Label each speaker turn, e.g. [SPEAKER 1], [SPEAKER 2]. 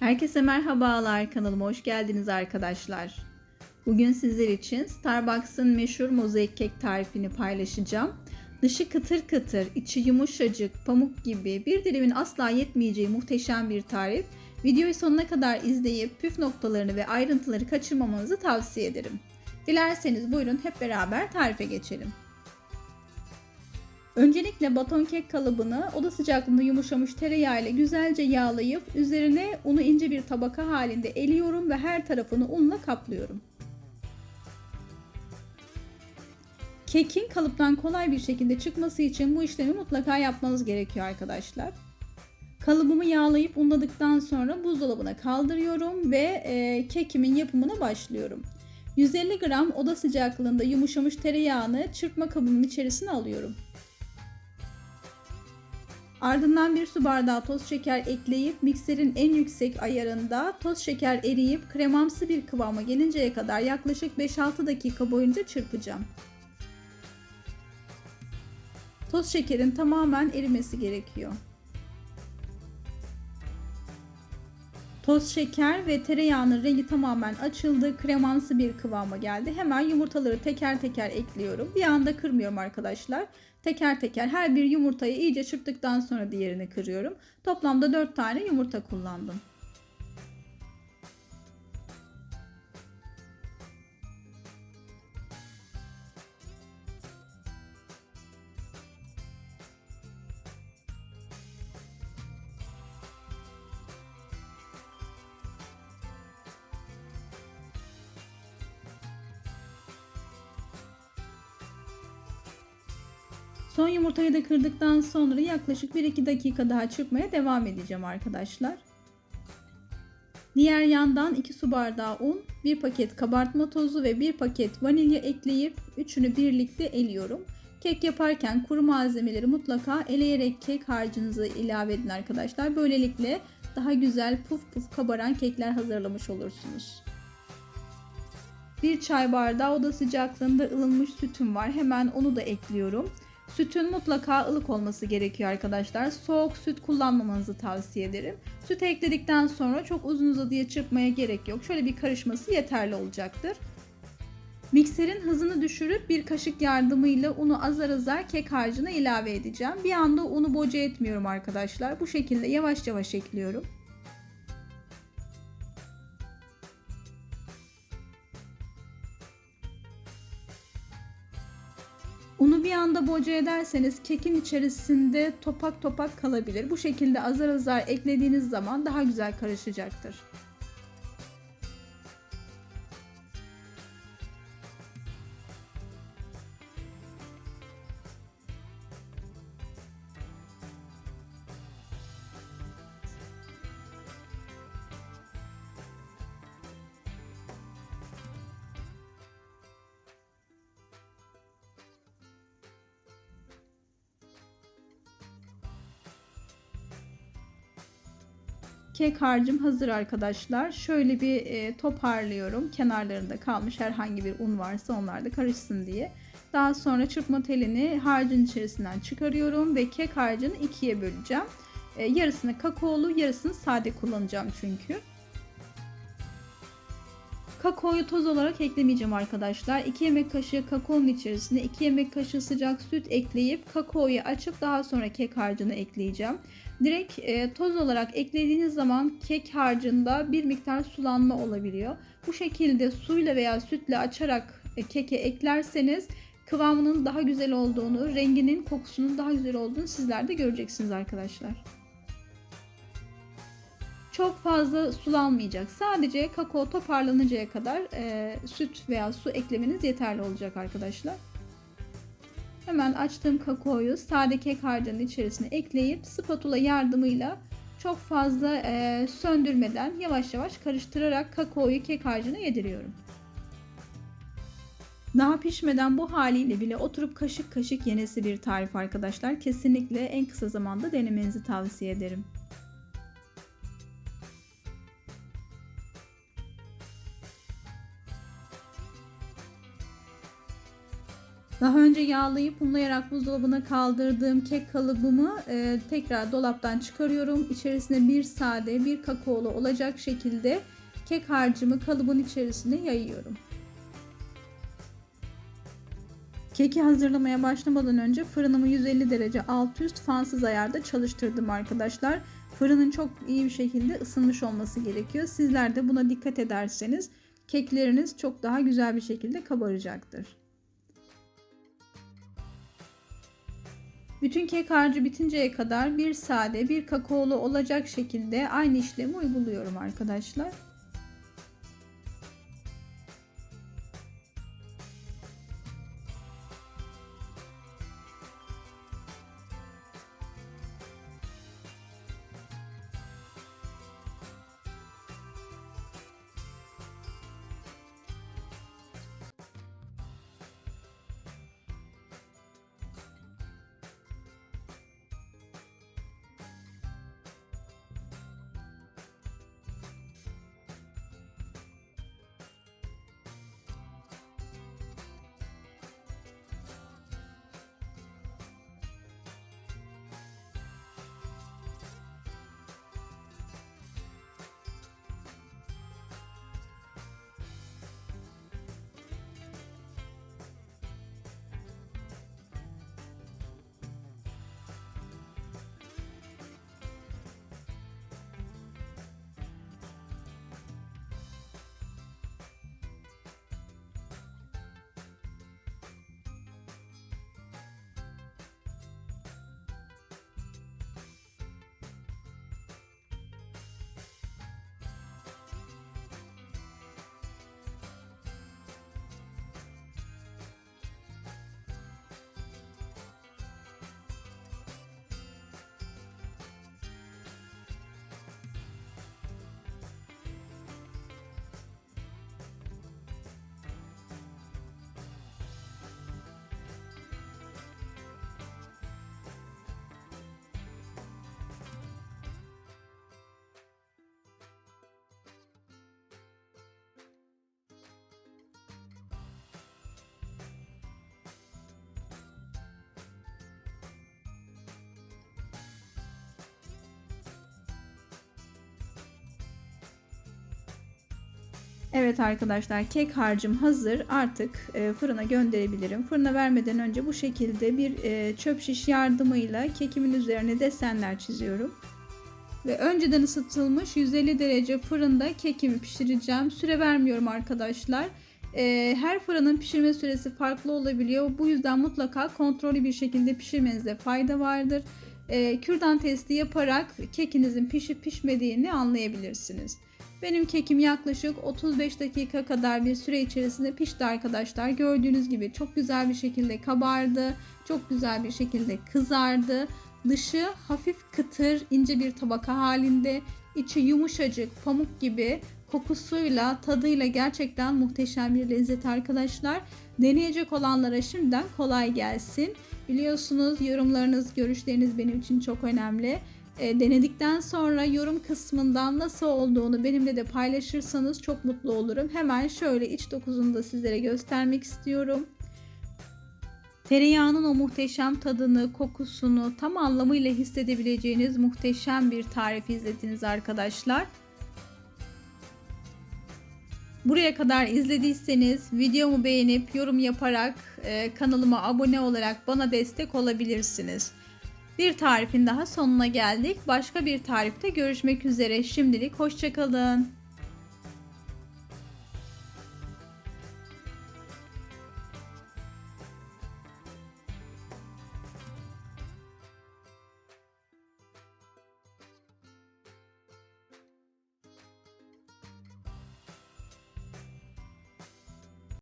[SPEAKER 1] Herkese merhabalar kanalıma hoş geldiniz arkadaşlar. Bugün sizler için Starbucks'ın meşhur mozaik kek tarifini paylaşacağım. Dışı kıtır kıtır, içi yumuşacık, pamuk gibi bir dilimin asla yetmeyeceği muhteşem bir tarif. Videoyu sonuna kadar izleyip püf noktalarını ve ayrıntıları kaçırmamanızı tavsiye ederim. Dilerseniz buyurun hep beraber tarife geçelim. Öncelikle baton kek kalıbını oda sıcaklığında yumuşamış tereyağı ile güzelce yağlayıp üzerine unu ince bir tabaka halinde eliyorum ve her tarafını unla kaplıyorum. Kekin kalıptan kolay bir şekilde çıkması için bu işlemi mutlaka yapmanız gerekiyor arkadaşlar. Kalıbımı yağlayıp unladıktan sonra buzdolabına kaldırıyorum ve e, kekimin yapımına başlıyorum. 150 gram oda sıcaklığında yumuşamış tereyağını çırpma kabımın içerisine alıyorum. Ardından bir su bardağı toz şeker ekleyip mikserin en yüksek ayarında toz şeker eriyip kremamsı bir kıvama gelinceye kadar yaklaşık 5-6 dakika boyunca çırpacağım. Toz şekerin tamamen erimesi gerekiyor. Toz şeker ve tereyağının rengi tamamen açıldı. Kremamsı bir kıvama geldi. Hemen yumurtaları teker teker ekliyorum. Bir anda kırmıyorum arkadaşlar. Teker teker her bir yumurtayı iyice çırptıktan sonra diğerini kırıyorum. Toplamda 4 tane yumurta kullandım. Son yumurtayı da kırdıktan sonra yaklaşık 1-2 dakika daha çırpmaya devam edeceğim arkadaşlar. Diğer yandan 2 su bardağı un, 1 paket kabartma tozu ve 1 paket vanilya ekleyip üçünü birlikte eliyorum. Kek yaparken kuru malzemeleri mutlaka eleyerek kek harcınızı ilave edin arkadaşlar. Böylelikle daha güzel puf puf kabaran kekler hazırlamış olursunuz. 1 çay bardağı oda sıcaklığında ılınmış sütüm var. Hemen onu da ekliyorum. Sütün mutlaka ılık olması gerekiyor arkadaşlar. Soğuk süt kullanmamanızı tavsiye ederim. Süt ekledikten sonra çok uzun uzadıya çırpmaya gerek yok. Şöyle bir karışması yeterli olacaktır. Mikserin hızını düşürüp bir kaşık yardımıyla unu azar azar kek harcına ilave edeceğim. Bir anda unu boca etmiyorum arkadaşlar. Bu şekilde yavaş yavaş ekliyorum. Anda boca ederseniz kekin içerisinde topak topak kalabilir. Bu şekilde azar azar eklediğiniz zaman daha güzel karışacaktır. Kek harcım hazır arkadaşlar. Şöyle bir e, toparlıyorum. Kenarlarında kalmış herhangi bir un varsa onlar da karışsın diye. Daha sonra çırpma telini harcın içerisinden çıkarıyorum ve kek harcını ikiye böleceğim. E, yarısını kakaolu, yarısını sade kullanacağım çünkü. Kakaoyu toz olarak eklemeyeceğim arkadaşlar. 2 yemek kaşığı kakaonun içerisine 2 yemek kaşığı sıcak süt ekleyip kakaoyu açıp daha sonra kek harcını ekleyeceğim. Direkt e, toz olarak eklediğiniz zaman kek harcında bir miktar sulanma olabiliyor. Bu şekilde suyla veya sütle açarak e, keke eklerseniz kıvamının daha güzel olduğunu, renginin, kokusunun daha güzel olduğunu sizler de göreceksiniz arkadaşlar. Çok fazla sulanmayacak. Sadece kakao toparlanıncaya kadar e, süt veya su eklemeniz yeterli olacak arkadaşlar. Hemen açtığım kakaoyu sade kek harcının içerisine ekleyip spatula yardımıyla çok fazla e, söndürmeden yavaş yavaş karıştırarak kakaoyu kek harcına yediriyorum. Daha pişmeden bu haliyle bile oturup kaşık kaşık yenesi bir tarif arkadaşlar. Kesinlikle en kısa zamanda denemenizi tavsiye ederim. Daha önce yağlayıp unlayarak buzdolabına kaldırdığım kek kalıbımı e, tekrar dolaptan çıkarıyorum. İçerisine bir sade, bir kakaolu olacak şekilde kek harcımı kalıbın içerisine yayıyorum. Keki hazırlamaya başlamadan önce fırınımı 150 derece alt üst fansız ayarda çalıştırdım arkadaşlar. Fırının çok iyi bir şekilde ısınmış olması gerekiyor. Sizler de buna dikkat ederseniz kekleriniz çok daha güzel bir şekilde kabaracaktır. Bütün kek harcı bitinceye kadar bir sade bir kakaolu olacak şekilde aynı işlemi uyguluyorum arkadaşlar. Evet arkadaşlar kek harcım hazır. Artık e, fırına gönderebilirim. Fırına vermeden önce bu şekilde bir e, çöp şiş yardımıyla kekimin üzerine desenler çiziyorum. Ve önceden ısıtılmış 150 derece fırında kekimi pişireceğim. Süre vermiyorum arkadaşlar. E, her fırının pişirme süresi farklı olabiliyor. Bu yüzden mutlaka kontrollü bir şekilde pişirmenizde fayda vardır. E, kürdan testi yaparak kekinizin pişip pişmediğini anlayabilirsiniz. Benim kekim yaklaşık 35 dakika kadar bir süre içerisinde pişti arkadaşlar. Gördüğünüz gibi çok güzel bir şekilde kabardı. Çok güzel bir şekilde kızardı. Dışı hafif kıtır, ince bir tabaka halinde. içi yumuşacık, pamuk gibi kokusuyla, tadıyla gerçekten muhteşem bir lezzet arkadaşlar. Deneyecek olanlara şimdiden kolay gelsin. Biliyorsunuz yorumlarınız, görüşleriniz benim için çok önemli. E, denedikten sonra yorum kısmından nasıl olduğunu benimle de paylaşırsanız çok mutlu olurum. Hemen şöyle iç dokusunu da sizlere göstermek istiyorum. Tereyağının o muhteşem tadını, kokusunu tam anlamıyla hissedebileceğiniz muhteşem bir tarif izlediniz arkadaşlar. Buraya kadar izlediyseniz videomu beğenip yorum yaparak e, kanalıma abone olarak bana destek olabilirsiniz. Bir tarifin daha sonuna geldik. Başka bir tarifte görüşmek üzere. Şimdilik hoşçakalın.